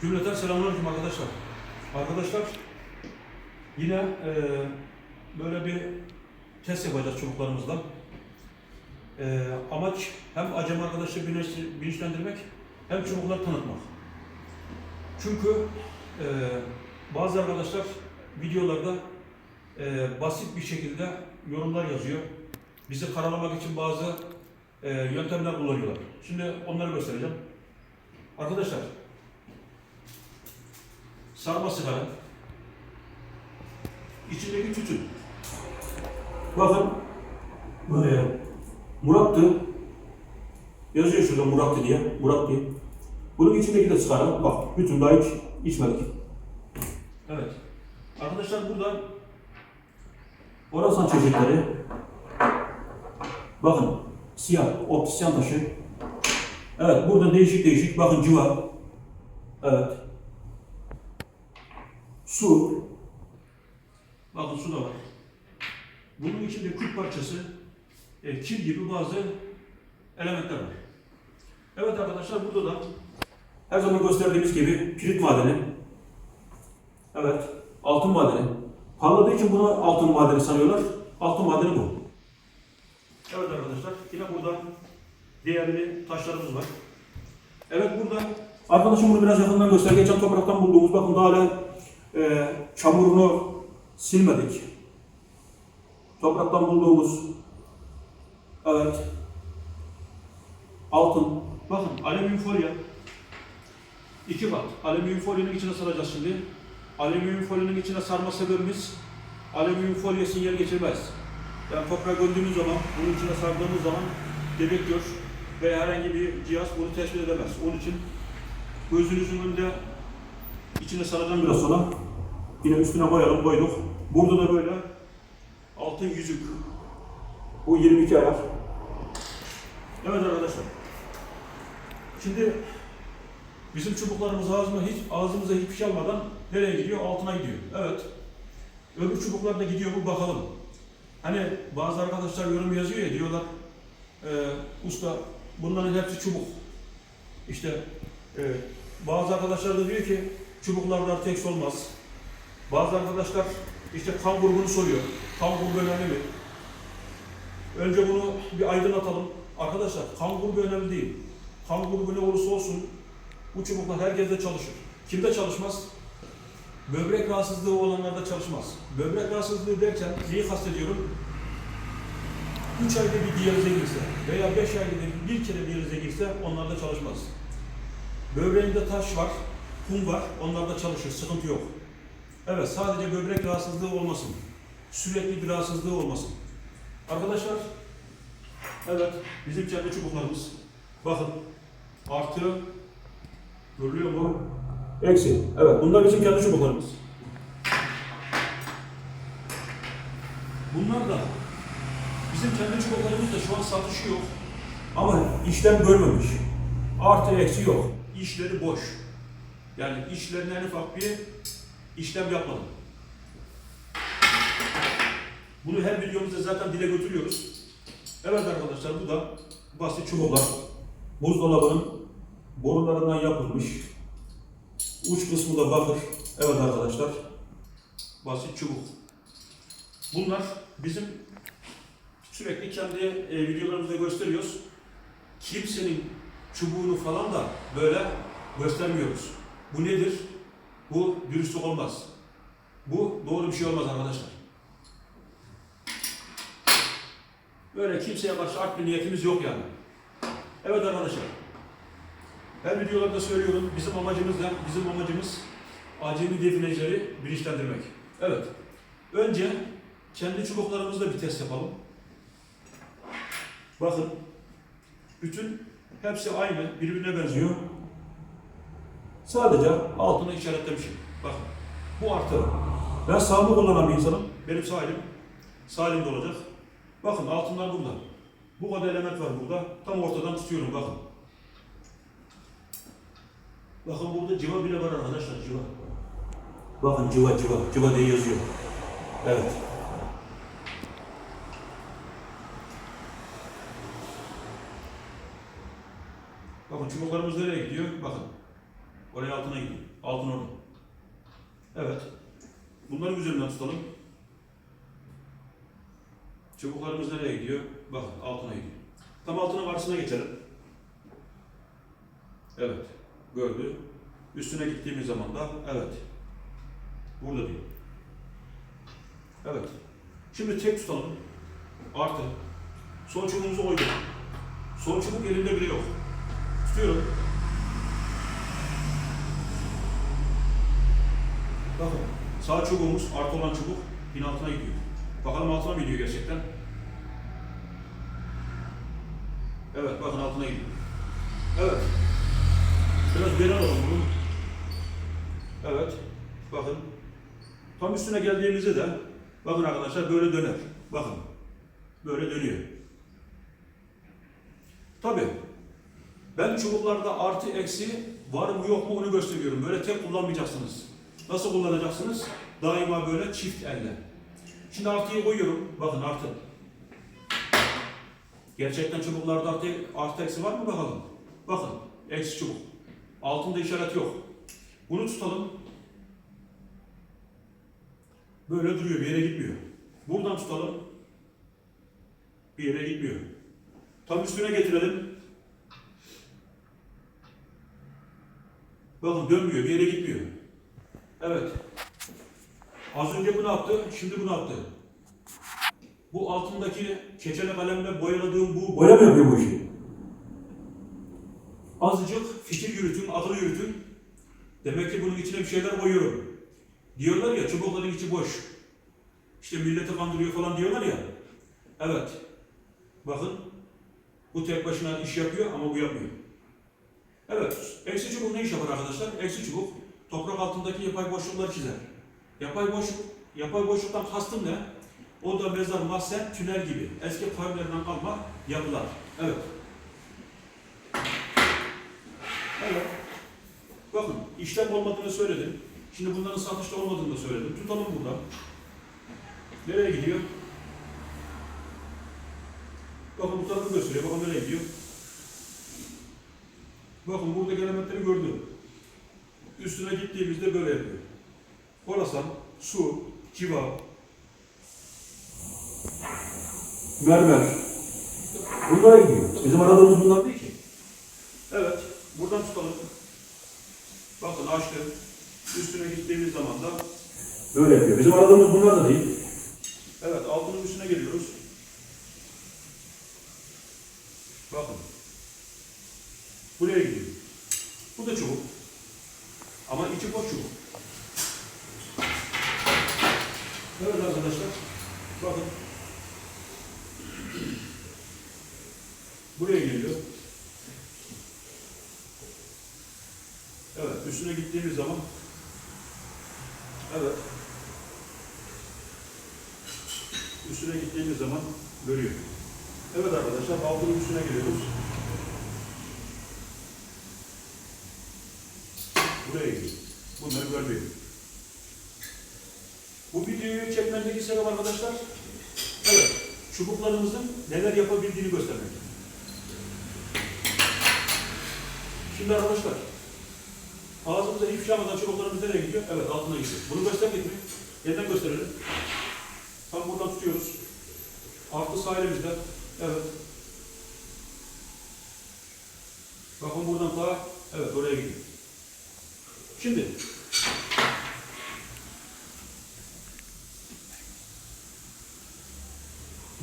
Cümleten selamünaleyküm arkadaşlar. Arkadaşlar yine e, böyle bir test yapacağız çubuklarımızla. E, amaç hem acem bilinç- bilinçlendirmek hem çubukları tanıtmak. Çünkü e, bazı arkadaşlar videolarda e, basit bir şekilde yorumlar yazıyor. Bizi karalamak için bazı e, yöntemler kullanıyorlar. Şimdi onları göstereceğim. Arkadaşlar sarma sigara, içindeki tütün. Bakın buraya Murat'tı. Yazıyor şurada Murat'tı diye. Murat diye. Bunun içindeki de sigara. Bak bütün daha hiç içmedik. Evet. Arkadaşlar burada Orasan çeşitleri. Bakın siyah optisyen taşı. Evet burada değişik değişik bakın civa. Evet. Su. Bakın su da var. Bunun içinde küp parçası, e, kil gibi bazı elementler var. Evet arkadaşlar burada da her zaman gösterdiğimiz gibi kilit madeni. Evet. Altın madeni. Parladığı için buna altın madeni sanıyorlar. Altın madeni bu. Evet arkadaşlar yine burada değerli taşlarımız var. Evet burada arkadaşım bunu biraz yakından göster. Geçen topraktan bulduğumuz bakın daha hala e, çamurunu silmedik. Topraktan bulduğumuz evet altın bakın alüminyum folyo iki kat alüminyum folyonun içine saracağız şimdi. Alüminyum folyonun içine sarma sebebimiz alüminyum folyo sinyal geçirmez. Yani toprağa gömdüğümüz zaman, bunun içine sardığımız zaman dedektör veya herhangi bir cihaz bunu tespit edemez. Onun için gözünüzün önünde içine saracağım biraz sonra. Yine üstüne koyalım, koyduk. Burada da böyle altın yüzük. Bu 22 ayar. Evet arkadaşlar. Şimdi bizim çubuklarımız ağzıma hiç ağzımıza hiçbir şey almadan nereye gidiyor? Altına gidiyor. Evet. Öbür çubuklar da gidiyor mu bakalım. Hani bazı arkadaşlar yorum yazıyor ya diyorlar e, usta bunların hepsi çubuk. İşte e, bazı arkadaşlar da diyor ki çubuklardan tek olmaz. Bazı arkadaşlar işte kan grubunu soruyor. Kan grubu önemli mi? Önce bunu bir aydınlatalım. Arkadaşlar kan grubu önemli değil. Kan grubu ne olursa olsun bu çubuklar herkeste çalışır. Kimde çalışmaz? Böbrek rahatsızlığı olanlarda çalışmaz. Böbrek rahatsızlığı derken neyi kastediyorum? 3 ayda bir diyalize girse veya 5 ayda bir kere diyalize girse onlarda çalışmaz. Böbreğinde taş var, kum var, onlarda çalışır, sıkıntı yok. Evet, sadece böbrek rahatsızlığı olmasın. Sürekli bir rahatsızlığı olmasın. Arkadaşlar, evet, bizim kendi çubuklarımız. Bakın, artı, görülüyor mu? Eksi. Evet, bunlar bizim kendi çubuklarımız. Bunlar da bizim kendi çubuklarımız da şu an satışı yok. Ama işlem görmemiş. Artı eksi yok. İşleri boş. Yani işlerine en ufak bir işlem yapmadım. Bunu her videomuzda zaten dile götürüyoruz. Evet arkadaşlar bu da basit çubuklar. Buzdolabının borularından yapılmış. Uç kısmı da bakır. Evet arkadaşlar. Basit çubuk. Bunlar bizim sürekli kendi e, videolarımızda gösteriyoruz. Kimsenin çubuğunu falan da böyle göstermiyoruz. Bu nedir? Bu dürüstlük olmaz. Bu doğru bir şey olmaz arkadaşlar. Böyle kimseye karşı art bir niyetimiz yok yani. Evet arkadaşlar. Her videolarda söylüyorum, bizim amacımız ne? Bizim amacımız acemi definecileri bilinçlendirmek. Evet. Önce kendi çubuklarımızda bir test yapalım. Bakın. Bütün hepsi aynı, birbirine benziyor. Sadece altını işaretlemişim. Bakın. Bu artı. Ben sağımı kullanan bir insanım. Benim sağ elim sağ elimde olacak. Bakın altınlar burada. Bu kadar element var burada. Tam ortadan tutuyorum bakın. Bakın burada civa bile var arkadaşlar civa. Bakın civa civa civa diye yazıyor. Evet. Bakın çubuklarımız nereye gidiyor? Bakın. Oraya altına gidiyor. Altın orada. Evet. Bunların üzerinden tutalım. Çubuklarımız nereye gidiyor? Bakın altına gidiyor. Tam altının karşısına geçelim. Evet. Gördü. Üstüne gittiğimiz zaman da evet. Burada diyor. Evet. Şimdi tek tutalım. Artı. Son çubuğumuzu koyduk. Son çubuk elimde bile yok. Tutuyorum. Bakın. Sağ çubuğumuz artı olan çubuk bin altına gidiyor. Bakalım altına mı gidiyor gerçekten? Evet bakın altına gidiyor. Evet. Biraz geri alalım bunu. Evet. Bakın. Tam üstüne geldiğimizde de bakın arkadaşlar böyle döner. Bakın. Böyle dönüyor. Tabi ben çubuklarda artı eksi var mı yok mu onu gösteriyorum. Böyle tek kullanmayacaksınız. Nasıl kullanacaksınız? Daima böyle çift elle. Şimdi artıyı koyuyorum. Bakın artı. Gerçekten çubuklarda artı, artı eksi var mı bakalım. Bakın eksi çubuk. Altında işaret yok. Bunu tutalım. Böyle duruyor bir yere gitmiyor. Buradan tutalım. Bir yere gitmiyor. Tam üstüne getirelim. Bakın dönmüyor, bir yere gitmiyor. Evet. Az önce bunu yaptı, şimdi bunu yaptı. Bu altındaki keçeli kalemle boyaladığım bu boya mı yapıyor bu işi? Azıcık fikir yürütün, akıl yürütün. Demek ki bunun içine bir şeyler koyuyorum. Diyorlar ya çubukların içi boş. İşte milleti kandırıyor falan diyorlar ya. Evet. Bakın bu tek başına iş yapıyor ama bu yapmıyor. Evet, eksi çubuk ne iş yapar arkadaşlar? Eksi çubuk toprak altındaki yapay boşlukları çizer. Yapay boşluk, yapay boşluktan kastım ne? O da mezar, mahzen, tünel gibi eski kavimlerden kalma yapılar. Evet. Evet. Bakın işlem olmadığını söyledim. Şimdi bunların satışta olmadığını da söyledim. Tutalım burada. Nereye gidiyor? Bakın bu tarafı gösteriyor. Bakın nereye gidiyor? Bakın buradaki elementleri gördüm. Üstüne gittiğimizde böyle yapıyor. Horasan, su, civa, mermer. Bunlara gidiyor. Bizim aradığımız bunlar değil ki. Evet, buradan tutalım. Bakın açtı. Üstüne gittiğimiz zaman da böyle yapıyor. Bizim aradığımız bunlar da değil. Evet, altının üstüne geliyoruz. Bakın. Buraya gidiyor. Bu da çubuk. Ama içi boş çubuk. Evet arkadaşlar. Bakın. Buraya geliyor. Evet, üstüne gittiğimiz zaman Evet. Üstüne gittiğimiz zaman görüyor. Evet arkadaşlar, altının üstüne geliyoruz. Buraya gidiyor. Bunları görmüyor. Bu videoyu çekmendeki sebep arkadaşlar, evet, çubuklarımızın neler yapabildiğini göstermek. Şimdi arkadaşlar, ağzımıza ifşa yapmadan çubuklarımız nereye gidiyor? Evet, altına gidiyor. Bunu gösterdik mi? Yeniden gösterelim. Tam buradan tutuyoruz. Artı sağ. Evet. Bakın buradan daha, evet oraya gidiyor. Şimdi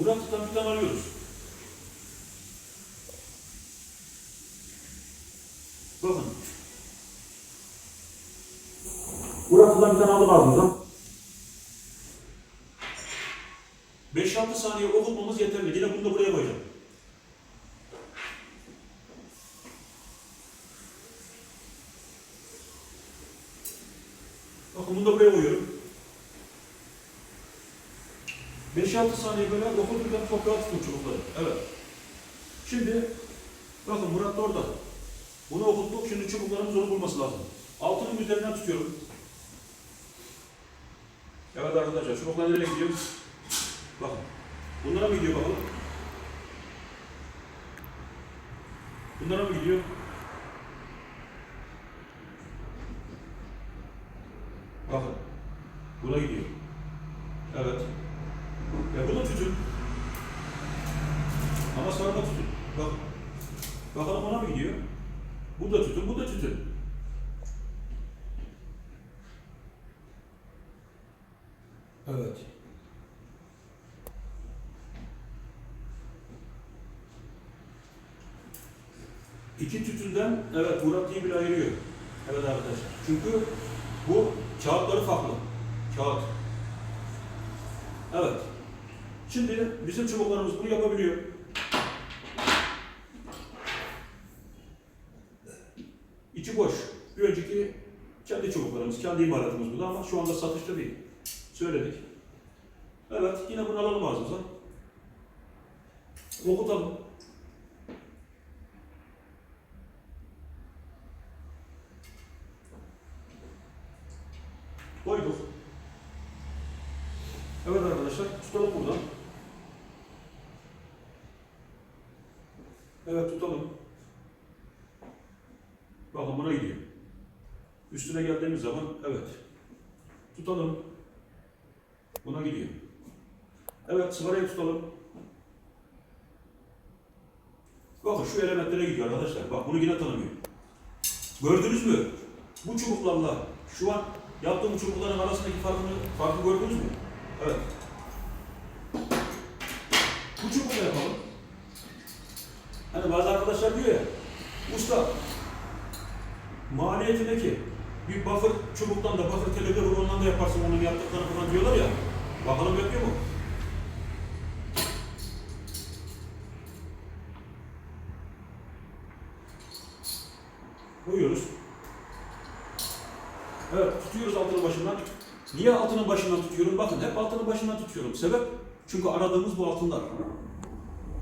Murat'tan bir tane alıyoruz. Bakın. Murat'tan bir tane aldık ağzımızdan. 5-6 saniye okutmamız yeterli. Yine bunu da buraya koyacağım. Bakın bunu da buraya koyuyorum. 5-6 saniye böyle okuduktan toprağa tutun çubukları. Evet. Şimdi bakın Murat da orada. Bunu okuttuk. Şimdi çubuklarımız onu bulması lazım. Altının üzerinden tutuyorum. Evet arkadaşlar çubuklar nereye gidiyor? Bakın. Bunlara mı gidiyor bakalım? Bunlara mı gidiyor? Bakın. Buna gidiyor. Evet. Ya bu da tütün. Ama sarma tütün. Bak. Bakalım ona mı gidiyor? Bu da tütün, bu da tütün. Evet. İki tütünden evet Murat diye bile ayırıyor. Evet arkadaşlar. Çünkü bu kağıtları farklı. Kağıt. Evet. Şimdi bizim çubuklarımız bunu yapabiliyor. İçi boş. Bir önceki kendi çubuklarımız, kendi imalatımız bu da ama şu anda satışta değil. Söyledik. Evet, yine bunu alalım ağzımıza. Okutalım. Koyduk. Evet arkadaşlar, tutalım buradan. Evet, tutalım. Bakın buna gidiyor. Üstüne geldiğimiz zaman, evet. Tutalım. Buna gidiyor. Evet, sigarayı tutalım. Bakın şu elementlere gidiyor arkadaşlar. Bak bunu yine tanımıyor. Gördünüz mü? Bu çubuklarla şu an yaptığım çubukların arasındaki farkını, farkı gördünüz mü? Evet. Bu çubukla yapalım. Hani bazı arkadaşlar diyor ya, usta maliyeti ne ki? Bir buffer çubuktan da buffer televizyon ondan da yaparsın onun yaptıklarını falan diyorlar ya. Bakalım yapıyor mu? Koyuyoruz. Evet, tutuyoruz altının başından. Niye altının başından tutuyorum? Bakın hep altının başından tutuyorum. Sebep? Çünkü aradığımız bu altınlar.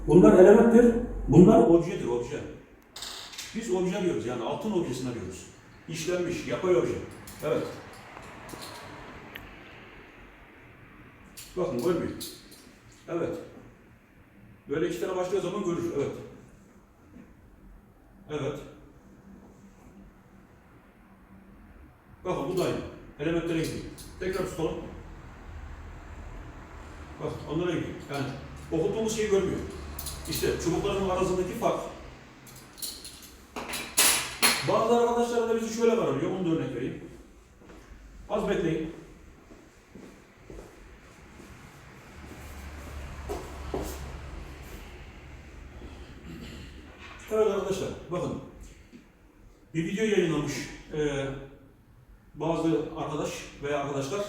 Bunlar elementtir, bunlar objedir, obje. Biz obje diyoruz yani altın objesini arıyoruz. İşlenmiş, yapay obje. Evet. Bakın görmüyor. Evet. Böyle tane başladığı zaman görür. Evet. Evet. Bakın bu da aynı. Elementlere gidiyor. Tekrar tutalım. Bak onlara gidiyor. Yani okuttuğumuz şeyi görmüyor. İşte çubukların arasındaki fark. Bazı arkadaşlar da bizi şöyle kararıyor. Onu da örnek vereyim. Az bekleyin. Evet arkadaşlar bakın. Bir video yayınlamış ee, bazı arkadaş veya arkadaşlar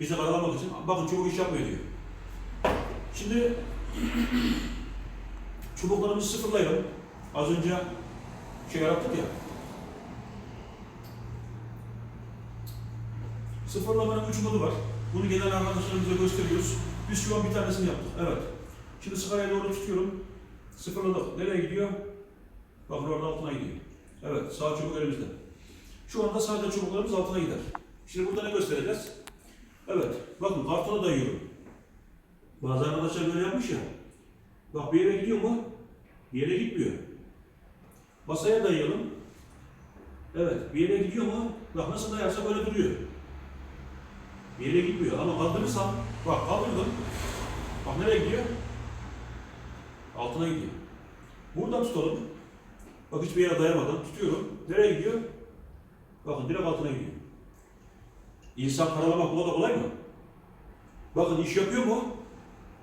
bizi karalamak için bakın çubuk iş yapmıyor diyor. Şimdi çubuklarımızı sıfırlayalım. Az önce şey yaptık ya. Sıfırlamanın üç modu var. Bunu genel arkadaşlarımıza gösteriyoruz. Biz şu an bir tanesini yaptık. Evet. Şimdi sigaraya doğru tutuyorum. Sıfırladık. Nereye gidiyor? Bakın orada altına gidiyor. Evet. Sağ çubuk elimizde. Şu anda sadece çubuklarımız altına gider. Şimdi burada ne göstereceğiz? Evet. Bakın kartona dayıyorum. Bazı arkadaşlar böyle yapmış ya. Bak bir yere gidiyor mu? Bir yere gitmiyor. Masaya dayayalım. Evet. Bir yere gidiyor mu? Bak nasıl dayarsa böyle duruyor. Bir yere gitmiyor ama kaldırırsam, bak kaldırdım. Bak nereye gidiyor? Altına gidiyor. Buradan tutalım. Bak hiçbir yere dayamadan tutuyorum. Nereye gidiyor? Bakın direkt altına gidiyor. İnsan karalamak bu da kolay mı? Bakın iş yapıyor mu?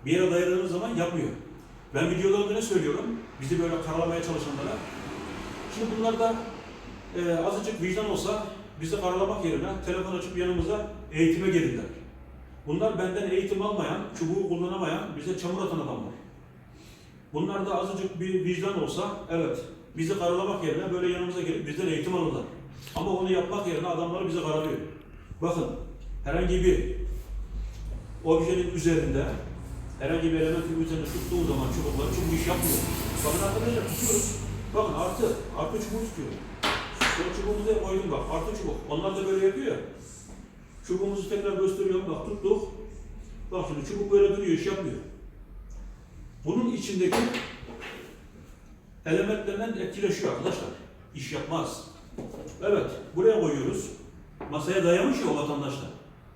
Bir yere dayadığınız zaman yapmıyor. Ben videolarımda ne söylüyorum? Bizi böyle karalamaya çalışanlara. Şimdi bunlarda e, azıcık vicdan olsa bizi karalamak yerine telefon açıp yanımıza eğitime gelirler. Bunlar benden eğitim almayan, çubuğu kullanamayan, bize çamur atan adamlar. Bunlar da azıcık bir vicdan olsa, evet, bizi karalamak yerine böyle yanımıza gelip bizden eğitim alırlar. Ama onu yapmak yerine adamlar bizi karalıyor. Bakın, herhangi bir objenin üzerinde, herhangi bir elementin üzerinde tuttuğu zaman çubukları çubuk iş yapmıyor. Bakın arkadaşlar tutuyoruz. Bakın artı, artı çubuğu tutuyorum. Sonra çubuğumuzu da koydum bak, artı çubuk. Onlar da böyle yapıyor ya. Çubuğumuzu tekrar gösteriyorum, bak tuttuk. Bak şimdi çubuk böyle duruyor, iş yapmıyor. Bunun içindeki elementlerden etkileşiyor arkadaşlar. İş yapmaz. Evet, buraya koyuyoruz. masaya dayamış ya o vatandaşlar.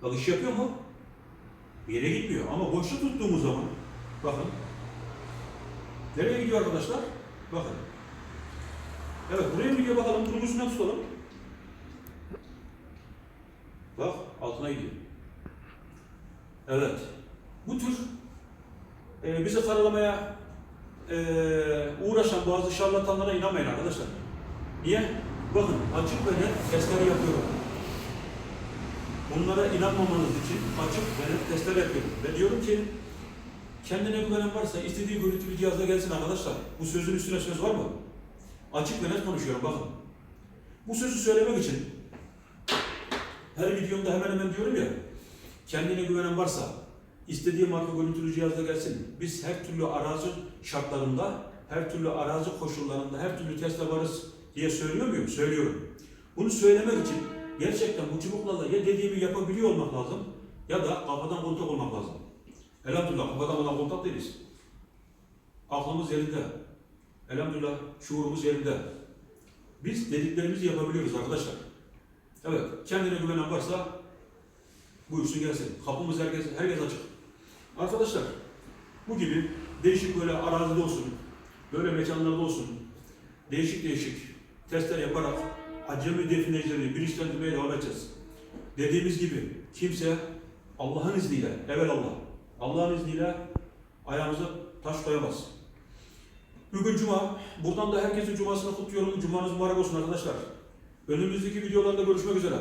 Bak iş yapıyor mu? Bir yere gitmiyor. Ama boşta tuttuğumuz zaman bakın. Nereye gidiyor arkadaşlar? Bakın. Evet buraya mı gidiyor bakalım. Bunun üstüne tutalım. Bak altına gidiyor. Evet. Bu tür e, bizi karalamaya e, uğraşan bazı şarlatanlara inanmayın arkadaşlar. Niye? Bakın açık ve net testleri yapıyorum. Bunlara inanmamanız için açık ve net testler yapıyorum. Ve diyorum ki kendine güvenen varsa istediği görüntülü cihazla gelsin arkadaşlar. Bu sözün üstüne söz var mı? Açık ve net konuşuyorum bakın. Bu sözü söylemek için her videomda hemen hemen diyorum ya kendine güvenen varsa istediği marka görüntülü cihazla gelsin. Biz her türlü arazi şartlarında, her türlü arazi koşullarında, her türlü teste varız diye söylüyor muyum? Söylüyorum. Bunu söylemek için gerçekten bu çubuklarla ya dediğimi yapabiliyor olmak lazım ya da kafadan kontak olmak lazım. Elhamdülillah kafadan olan kontak değiliz. Aklımız yerinde. Elhamdülillah şuurumuz yerinde. Biz dediklerimizi yapabiliyoruz arkadaşlar. Evet, kendine güvenen varsa buyursun gelsin. Kapımız herkes, herkes açık. Arkadaşlar, bu gibi değişik böyle arazide olsun, böyle mekanlarda olsun, değişik değişik testler yaparak acemi definecileri bilinçlendirmeye devam edeceğiz. Dediğimiz gibi kimse Allah'ın izniyle, evelallah, Allah'ın izniyle ayağımıza taş koyamaz. Bugün Cuma, buradan da herkesin Cumasını kutluyorum. Cumanız mübarek olsun arkadaşlar. Önümüzdeki videolarda görüşmek üzere.